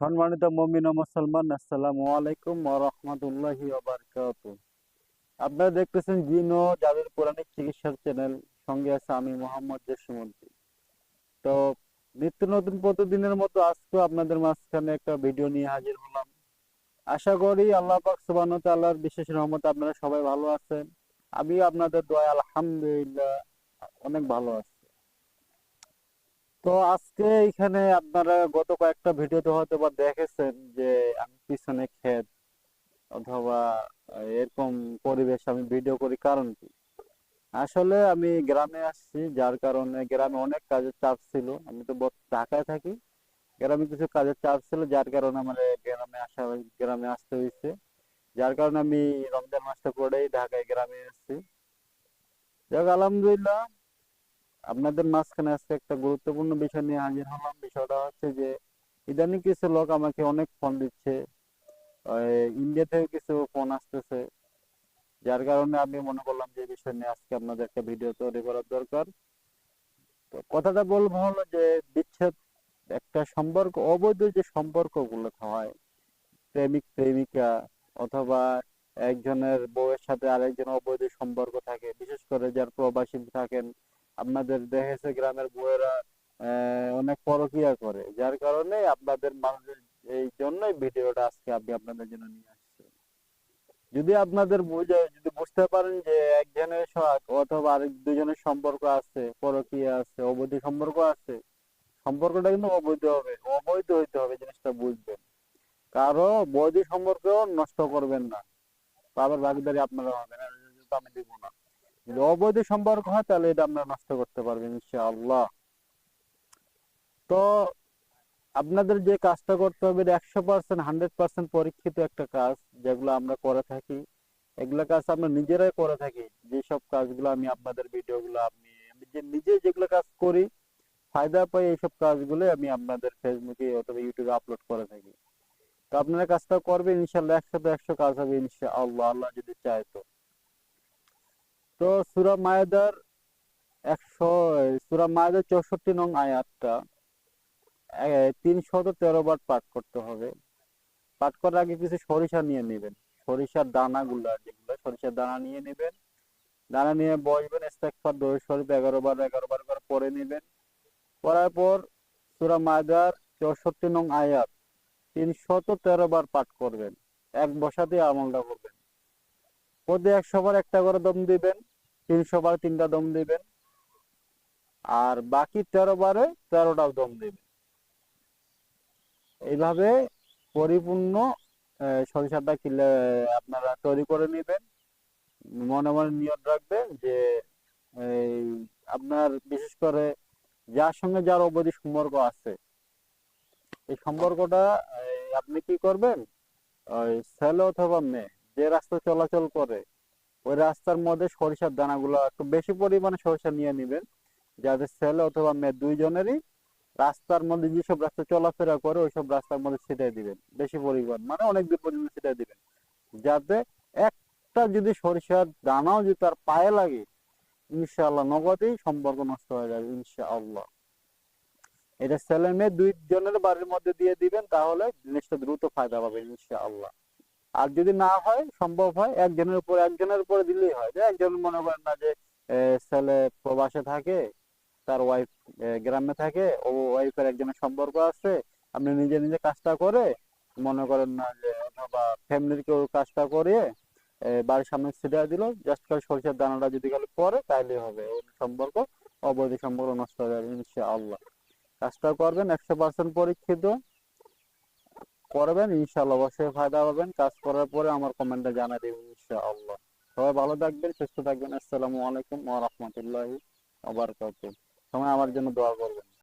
সম্মানিত মমিন মুসলমান, আসসালামু আলাইকুম রাহমাতুল্লাহি আপনারা দেখতেছেন জিন জাদুর পৌরাণিক চিকিৎসার চ্যানেল, সঙ্গে আছে আমি মোহাম্মদ জসিমুদ্দিন তো নিত্য নতুন প্রতিদিনের মতো আজকে আপনাদের মাঝখানে একটা ভিডিও নিয়ে হাজির হলাম। আশা করি আল্লাহ পাক ওয়া তাআলার বিশেষ রহমতে আপনারা সবাই ভালো আছেন। আমি আপনাদের দয়া আলহামদুলিল্লাহ অনেক ভালো আছি। তো আজকে এখানে আপনারা গত কয়েকটা ভিডিওতে হয়তো বা দেখেছেন যে আমি পিছনে ক্ষেত অথবা এরকম পরিবেশ আমি ভিডিও করি কারণ কি? আসলে আমি গ্রামে আসছি, যার কারণে গ্রামে অনেক কাজের চাপ ছিল। আমি তো ঢাকায় থাকি। গ্রামে কিছু কাজের চাপ ছিল, যার কারণে আমার গ্রামে আসা, গ্রামে আসতে হয়েছে। যার কারণে আমি রমজান মাসটা পরেই ঢাকায় গ্রামে এসেছি। যাক, আলহামদুলিল্লাহ আপনাদের মাঝখানে আজকে একটা গুরুত্বপূর্ণ বিষয় নিয়ে হাজির হলাম। বিষয়টা হচ্ছে যে, ইদানিং কিছু লোক আমাকে অনেক ফোন দিচ্ছে। ইন্ডিয়া থেকে কিছু ফোন আসতেছে। যার কারণে আমি মনে করলাম যে বিষয় নিয়ে আজকে আপনাদের একটা ভিডিও তৈরি করার দরকার। তো কথাটা বলব হলো যে, বিচ্ছেদ একটা সম্পর্ক, অবৈধ যে সম্পর্কগুলো হয়, প্রেমিক প্রেমিকা অথবা একজনের বউয়ের সাথে আরেকজন অবৈধ সম্পর্ক থাকে, বিশেষ করে যার প্রবাসী থাকেন আপনাদের দেখেছে গ্রামের বউয়েরা অনেক পরকিয়া করে। যার কারণে আপনাদের মানুষের এই জন্যই ভিডিওটা আজকে আমি আপনাদের জন্য নিয়ে আসছি যদি আপনাদের বুঝে, যদি বুঝতে পারেন যে একজনের সাথে অথবা আরেক দুজনের সম্পর্ক আছে, পরকিয়া আছে, অবৈধ সম্পর্ক আছে, সম্পর্কটা কিন্তু অবৈধ হবে। অবৈধ হইতে হবে জিনিসটা বুঝবেন। কারও বৈধ সম্পর্ক নষ্ট করবেন না। বাবার ভাগিদারি আপনারা হবেন আমি দিব না। যদি অবৈধ সম্পর্ক হয়, তাহলে এটা আপনারা নষ্ট করতে পারবেন ইনশাআল্লাহ। তো আপনাদের যে কাজটা করতে হবে একশো পার্সেন্ট হান্ড্রেড পার্সেন্ট পরীক্ষিত একটা কাজ, যেগুলো আমরা করে থাকি। এগুলো কাজ আমরা নিজেরাই করে থাকি। যেসব কাজগুলো আমি আপনাদের ভিডিওগুলো আমি যে নিজে যেগুলো কাজ করি, ফায়দা পাই এইসব কাজগুলো আমি আপনাদের ফেসবুকে অথবা ইউটিউবে আপলোড করে থাকি। তো আপনারা কাজটা করবেন ইনশাল্লাহ একসাথে একশো কাজ হবে ইনশাআল্লাহ, আল্লাহ যদি চায় তো। তো সুরা মায়েদার একশো সুরা মায়েদার চৌষট্টি নং আয়াতটা তিনশত তেরো বার পাঠ করতে হবে। পাঠ করার আগে কিছু সরিষা নিয়ে নেবেন। সরিষার দানাগুলো যেগুলো, সরিষার দানা নিয়ে নেবেন। দানা নিয়ে বসবেন, ইস্তেগফার দরুদ শরীফ এগারো বার এগারো বার করে পড়ে নেবেন। পড়ার পর সূরা মায়দার চৌষট্টি নং আয়াত, তিনশত তেরো বার পাঠ করবেন। এক বসাতে আমলটা করবেন। প্রতি একশো বার একটা করে দম দিবেন। তিনশো বার তিনটা দম দিবেন। আর বাকি তেরো বারে তেরোটা দম দিবেন। এইভাবে পরিপূর্ণ সরিষাটা কিলে, আপনারা তৈরি করে নেবেন। মনে মনে নিয়ত রাখবেন যে আপনার বিশেষ করে যার সঙ্গে যার অবধি সম্পর্ক আছে, এই সম্পর্কটা আপনি কি করবেন? ওই ছেলে অথবা মেয়ে যে রাস্তা চলাচল করে ওই রাস্তার মধ্যে সরিষার দানাগুলো একটু বেশি পরিমাণে সরিষা নিয়ে নেবেন। যাতে ছেলে অথবা মেয়ে দুইজনেরই রাস্তার মধ্যে যেসব রাস্তা চলাফেরা করে, ওইসব রাস্তার মধ্যে ছিটাই দিবেন। বেশি পরিমাণ মানে অনেক দূর পর্যন্ত ছিটাই দিবেন। যাতে একটা যদি সরিষার দানাও যদি তার পায়ে লাগে, ইনশাআল্লাহ নগদেই সম্পর্ক নষ্ট হয়ে যাবে, ইনশাআল্লাহ। এটা ছেলে মেয়ে দুইজনের বাড়ির মধ্যে দিয়ে দিবেন, তাহলে জিনিসটা দ্রুত ফায়দা পাবে ইনশাআল্লাহ। আর যদি না হয়, সম্ভব হয়, একজনের উপর একজনের উপরে দিলেই হয়। যে একজন মনে করেন না যে ছেলে প্রবাসে থাকে, তার ওয়াইফ গ্রামে থাকে, ও ওয়াইফের একজনের সম্পর্ক আছে, আপনি নিজে নিজে কাজটা করে মনে করেন না যে, অথবা ফ্যামিলির কেউ কাজটা করিয়ে বাড়ির সামনে ছিটিয়ে দিল জাস্ট করে সরিষার দানাটা যদি খালি পরে তাইলে হবে। ওর সম্পর্ক, অবৈধ সম্পর্ক নষ্ট হয়ে যাবে, ইনশাআল্লাহ। কাজটা করবেন, একশো পার্সেন্ট পরীক্ষিত। করবেন ইনশাল্লাহ অবশ্যই ফায়দা পাবেন কাজ করার পরে আমার কমেন্টে জানা দেবেন, ইনশাআল্লাহ। সবাই ভালো থাকবেন, সুস্থ থাকবেন। আসসালামু আলাইকুম ওয়া রাহমাতুল্লাহি ওয়া বারাকাতুহু। সময় আমার জন্য দোয়া করবেন।